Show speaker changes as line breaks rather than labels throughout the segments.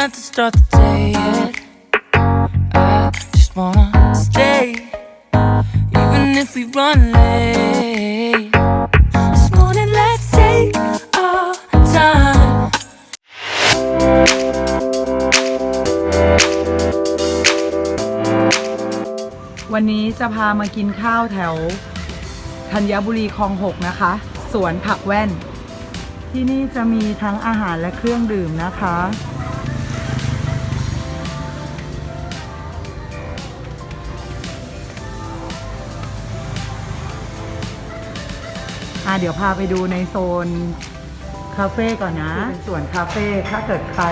not to start the day yet. I just wanna stay, even if we run late. This morning, let's take our time.
วันนี้จะพามากินข้าวแถวธัญบุรีคลองหกนะคะ สวนผักแว่น ที่นี่จะมีทั้งอาหารและเครื่องดื่มนะคะ อะเดี๋ยวพาไปดูในโซนคาเฟ่ก่อนนะเป็นส่วนคาเฟ่ถ้าเกิดใคร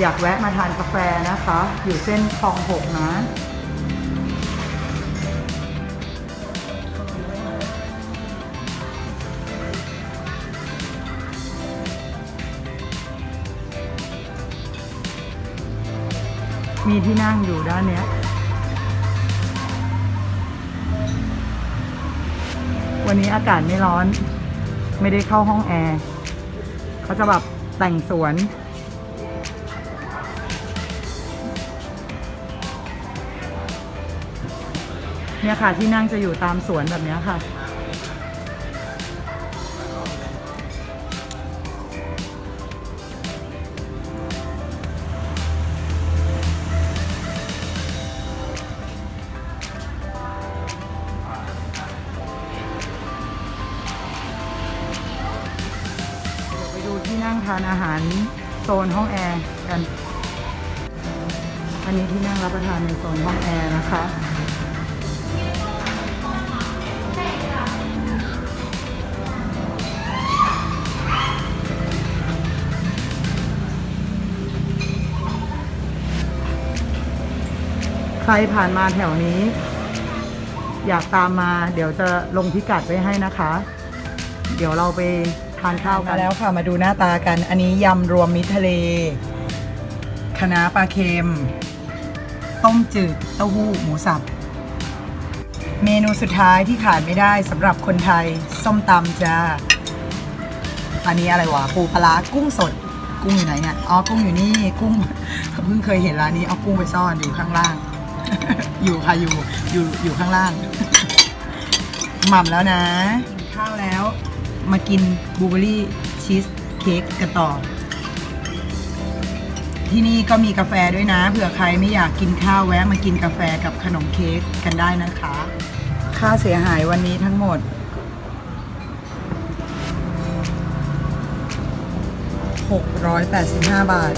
อยากแวะมาทานกาแฟนะคะ อยู่เส้นคลองหกนะมีที่นั่งอยู่ด้านเนี้ย วันนี้อากาศไม่ร้อน ไม่ได้เข้าห้องแอร์เขาจะแบบแต่งสวนเนี่ยค่ะที่นั่งจะอยู่ตามสวนแบบนี้ค่ะ ที่นั่งทานอาหารโซนห้องแอร์กัน อันนี้ที่นั่งรับประทานในโซนห้องแอร์นะคะใครผ่านมาแถวนี้ อยากตามมาเดี๋ยวจะลงพิกัดไว้ให้นะคะ เดี๋ยวเราไป ทานข้าวกันแล้วค่ะมาดูหน้าตากัน อันนี้ยำรวมมิตรทะเลคะน้าปลาเค็ม ต้มจืดเต้าหู้หมูสับ เมนูสุดท้ายที่ขาดไม่ได้สำหรับคนไทย ส้มตำจ้า อันนี้อะไรวะ ปูปลาร้ากุ้งสด กุ้งอยู่ไหนเนี่ย อ๋อ กุ้งอยู่นี่ กุ้ง เพิ่งเคยเห็นร้านนี้ เอากุ้งไปซ่อนอยู่ข้างล่าง อยู่ค่ะอยู่ อยู่ อยู่ข้างล่าง หม่ำแล้วนะกินข้าวแล้ว มากินบลูเบอรี่ชีสเค้กกันต่อ ที่นี่ก็มีกาแฟด้วยนะ เผื่อใครไม่อยากกินข้าวแวะมากินกาแฟกับขนมเค้กกันได้นะคะ ค่าเสียหายวันนี้ทั้งหมด 685 บาท